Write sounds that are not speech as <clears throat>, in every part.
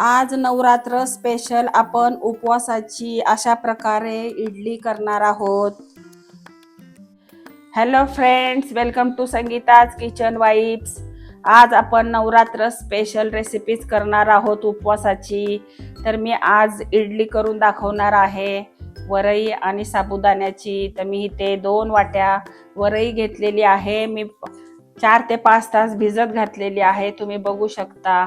आज नवरात्र स्पेशल आपण उपवासाची अशा प्रकारे इडली करणार आहोत. Hello friends welcome to Sangeeta's kitchen vibes आज आपण नवरात्र स्पेशल रेसिपीज करणार आहोत उपवासाची. तर मी आज इडली करून दाखवणार आहे. वरई आणि साबुदाण्याची. तर मी इथे दोन वाट्या वरई घेतलेली आहे. मी चार ते पाच तास भिजत घातलेली आहे. तुम्ही बघू शकता.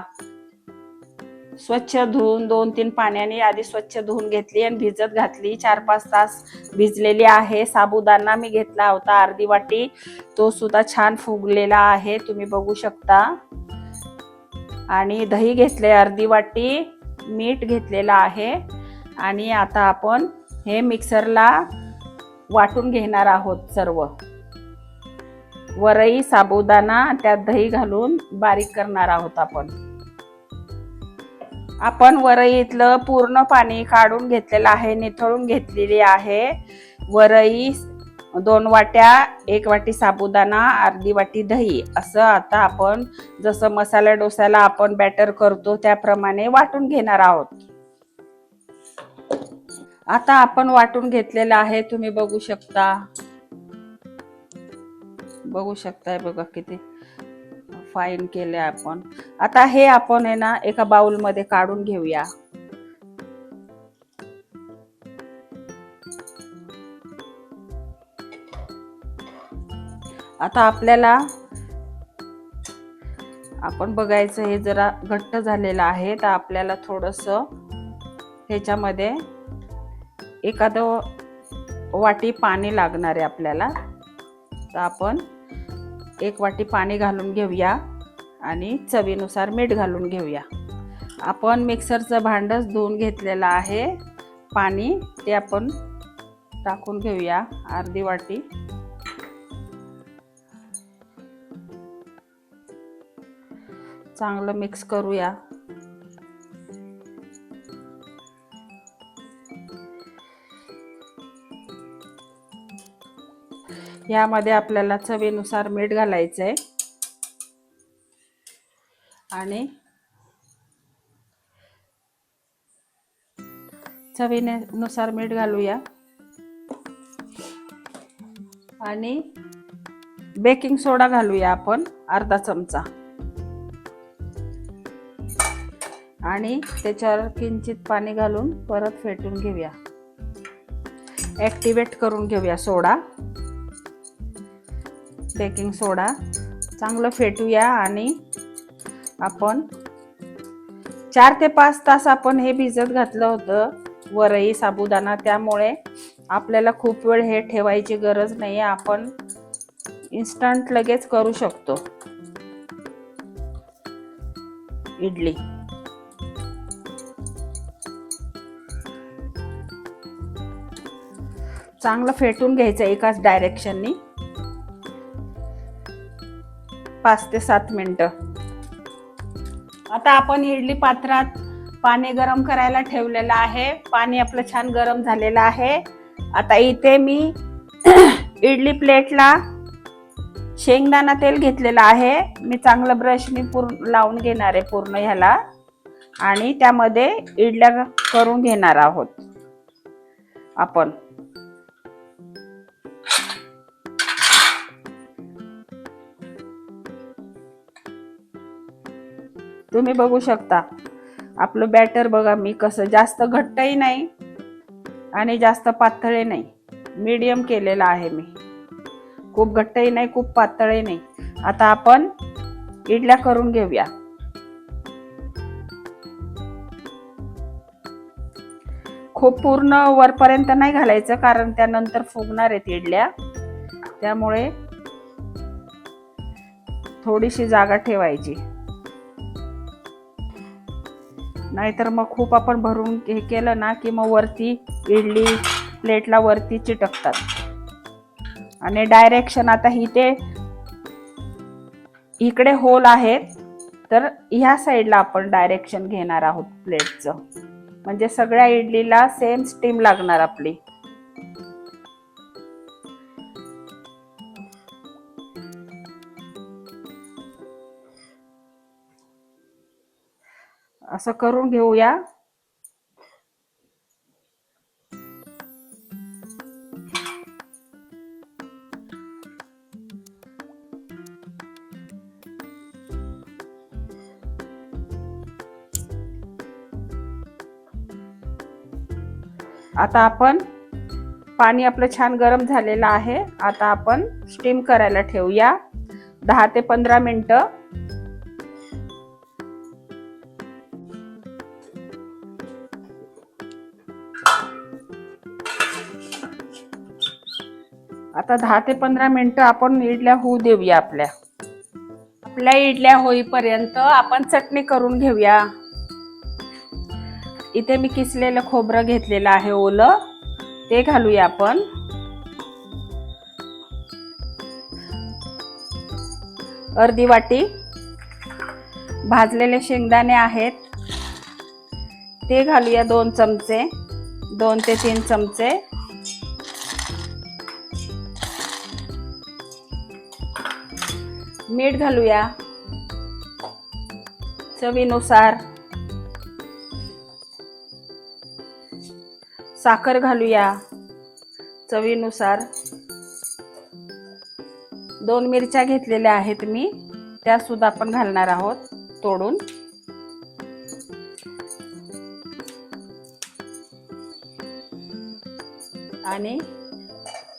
स्वच्छ धुवून दोन तीन पाण्याने आधी स्वच्छ धुवून घेतली आणि भिजत घातली. चार पाच तास भिजलेली आहे. साबुदाणा मी घेतला होता अर्धी वाटी. तो सुद्धा छान फुगलेला आहे. तुम्ही बघू शकता. आणि दही घेतले अर्धी वाटी. मीठ घेतलेलं आहे. आणि आता आपण हे मिक्सरला वाटून घेणार आहोत सर्व. वरई साबुदाणा त्यात दही घालून बारीक करणार आहोत आपण. आपण वरईतलं पूर्ण पाणी काढून घेतलेलं आहे निथळून घेतलेली आहे. वरई दोन वाट्या एक वाटी साबुदाणा अर्धी वाटी दही. असं आता आपण जसं मसाला डोसाला आपण बॅटर करतो त्याप्रमाणे वाटून घेणार आहोत. आता आपण वाटून घेतलेलं आहे तुम्ही बघू शकता. बघू शकताय बघा किती फाईन केले आपण. आता हे आपण आहे ना एका बाउलमध्ये काढून घेऊया. आता आपल्याला आपण बघायचं हे जरा घट्ट झालेलं आहे. तर आपल्याला थोडस ह्याच्यामध्ये एखादं वाटी पाणी लागणार आहे आपल्याला. तर आपण एक वाटी पाणी घालून घेऊया आणि चवीनुसार मीठ घालून घेऊया. आपण मिक्सरचं भांडंच धुवून घेतलेलं आहे. पाणी ते आपण टाकून घेऊया अर्धी वाटी. चांगलं मिक्स करूया. यामध्ये आपल्याला चवीनुसार मीठ घालायचं आहे आणि चवीनुसार मीठ घालूया. आणि बेकिंग सोडा घालूया आपण अर्धा चमचा. आणि त्याच्यावर किंचित पाणी घालून परत फेटून घेऊया. ॲक्टिवेट करून घेऊया सोडा. बेकिंग सोडा चांगलं फेटूया आणि आपण चार ते पाच तास आपण हे भिजत घातलं होतं वरई साबुदाणा. त्यामुळे आपल्याला खूप वेळ हे ठेवायची गरज नाही आपण इन्स्टंट लगेच करू शकतो. इडली. चांगलं फेटून घ्यायचं एकाच डायरेक्शननी पाच ते सात मिनटं. आता आपण इडली पात्रात पाणी गरम करायला ठेवलेलं आहे. पाणी आपलं छान गरम झालेलं आहे. आता इथे मी <clears throat> इडली प्लेटला शेंगदाणा तेल घेतलेलं आहे. मी चांगलं ब्रशनी पूर्ण लावून घेणार आहे पूर्ण ह्याला. आणि त्यामध्ये इडल्या करून घेणार आहोत आपण. तुम्ही बघू शकता. आपलं बॅटर बघा मी कसं जास्त घट्टही नाही आणि जास्त पातळही नाही. मीडियम केलेलं आहे मी. खूप घट्टही नाही खूप पातळही नाही. आता आपण इडल्या करून घेऊया. खूप पूर्ण वरपर्यंत नाही घालायचं कारण त्यानंतर फुगणार आहेत इडल्या. त्यामुळे थोडीशी जागा ठेवायची. नाहीतर मग खूप आपण भरून हे केलं ना की मग वरती इडली प्लेटला वरती चिटकतात. आणि डायरेक्शन आता ही ते इकडे होल आहेत तर ह्या साईडला आपण डायरेक्शन घेणार आहोत प्लेटचं म्हणजे सगळ्या इडलीला सेम स्टीम लागणार आपली. असं करून घेऊया. आता आपण पाणी आपलं छान गरम झालेलं आहे. आता आपण स्टीम करायला ठेवूया. दहा ते पंधरा मिनटं. आता दहा ते पंधरा मिनटं आपण इडल्या होऊ देऊया आपल्या. आपल्या इडल्या होईपर्यंत आपण चटणी करून घेऊया. इथे मी किसलेलं खोबरं घेतलेलं आहे ओलं. ते घालूया आपण. अर्धी वाटी. भाजलेले शेंगदाणे आहेत. ते घालूया दोन चमचे दोन ते तीन चमचे. मीठ घालूया. चवीनुसार. साखर घालूया. चवीनुसार. दोन मिरच्या घेतलेल्या आहेत मी. त्या सुद्धा आपण घालणार आहोत तोडून. आणि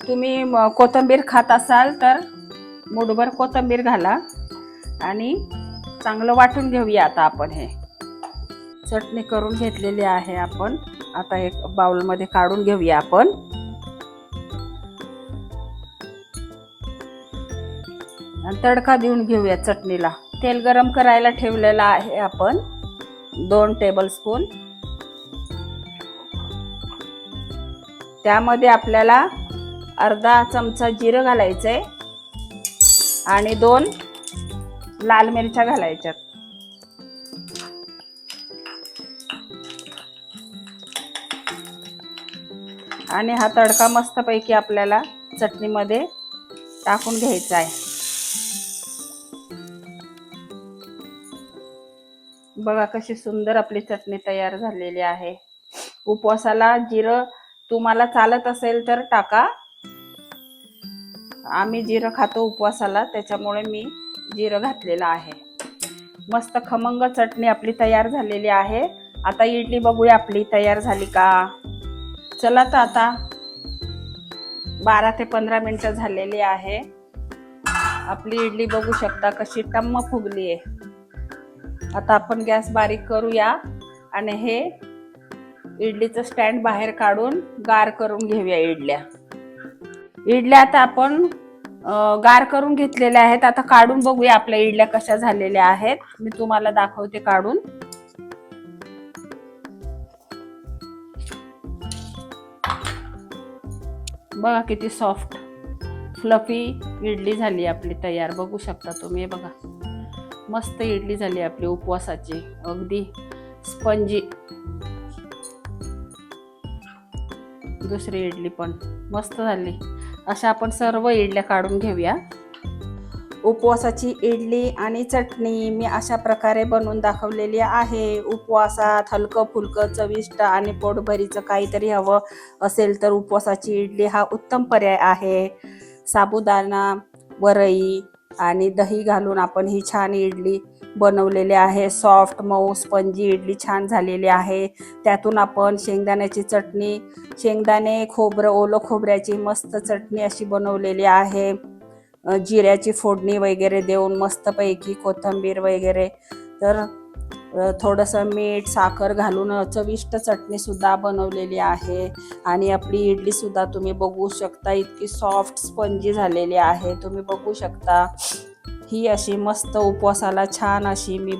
तुम्ही कोथंबीर कोथिंबीर खात असाल तर मुठभर कोथिंबीर घाला आणि चांगलं वाटून घेऊया आता आपण हे. चटणी करून घेतलेली आहे आपण. आता एक बाउलमध्ये काढून घेऊया आपण. तडका देऊन घेऊया चटणीला. तेल गरम करायला ठेवलेलं आहे आपण. दोन टेबल स्पून त्यामध्ये आपल्याला अर्धा चमचा जिरं घालायचं आहे आणि दोन लाल मिरच्या घालायच्यात. आणि हा तडका मस्तपैकी आपल्याला चटणीमध्ये टाकून घ्यायचा आहे. बघा कशी सुंदर आपली चटणी तयार झालेली आहे. उपवासाला जिरं तुम्हाला चालत असेल तर टाका. आम्ही जिरं खातो उपवासाला त्याच्यामुळे मी जिरं घातलेलं आहे. मस्त खमंग चटणी आपली तयार झालेली आहे. आता इडली बघूया आपली तयार झाली का? चला तर आता बारा ते पंधरा मिनटं झालेली आहे. आपली इडली बघू शकता कशी टम्म फुगली आहे. आता आपण गॅस बारीक करूया आणि हे इडलीचं स्टँड बाहेर काढून गार करून घेऊया इडल्या. इडल्या आता आपण गार करून घेतलेल्या आहेत. आता काढून बघूया आपल्या इडल्या कशा झालेल्या आहेत. मी तुम्हाला दाखवते काढून. बघा किती सॉफ्ट फ्लफी इडली झाली आपली तयार. बघू शकता तुम्ही बघा. मस्त इडली झाली आपली उपवासाची. अगदी स्पंजी दुसरी इडली पण मस्त झाली. अशा आपण सर्व इडल्या काढून घेऊया. उपवासाची इडली आणि चटणी मी अशा प्रकारे बनवून दाखवलेली आहे. उपवासात हलकं फुलकं चविष्ट आणि पोटभरीचं काहीतरी हवं असेल तर उपवासाची इडली हा उत्तम पर्याय आहे. साबुदाणा वरई आणि दही घालून आपण ही छान इडली बनवलेले आहे. सॉफ्ट मऊ स्पंजी इडली छान झालेली आहे. त्यातून आपण शेंगदाण्याची चटणी शेंगदाणे खोबरं ओलं खोबऱ्याची मस्त चटणी अशी बनवलेली आहे. जिऱ्याची फोडणी वगैरे देऊन मस्तपैकी कोथिंबीर वगैरे. तर थोडंसं मीठ साखर घालून चविष्ट चटणीसुद्धा बनवलेली आहे. आणि आपली इडलीसुद्धा तुम्ही बघू शकता इतकी सॉफ्ट स्पंजी झालेली आहे. तुम्ही बघू शकता. ही अशी मस्त उपवासाला छान अशी मी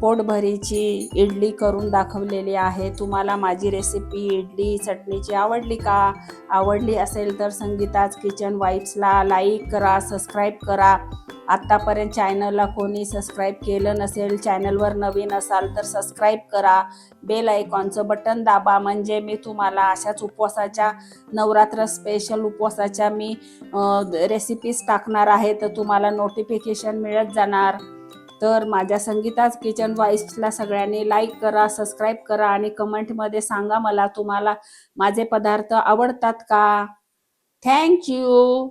पोटभरीची इडली करून दाखवलेली आहे. तुम्हाला माझी रेसिपी इडली चटणीची आवडली का? आवडली असेल तर संगीताज किचन वाईफ्सला लाईक करा सबस्क्राईब करा. आत्तापर्यंत चॅनलला कोणी सबस्क्राईब केलं नसेल चॅनलवर नवीन असाल तर सबस्क्राईब करा. बेल आयकॉनचं बटन दाबा. म्हणजे मी तुम्हाला अशाच उपवासाच्या नवरात्र स्पेशल उपवासाच्या मी रेसिपीज टाकणार आहे. तर तुम्हाला नोटिफिकेशन मिळत जाणार. तर माझ्या संगीताच किचन वाईफ्सला सगळ्यांनी लाईक करा सबस्क्राईब करा आणि कमेंटमध्ये सांगा मला तुम्हाला माझे पदार्थ आवडतात का? Thank you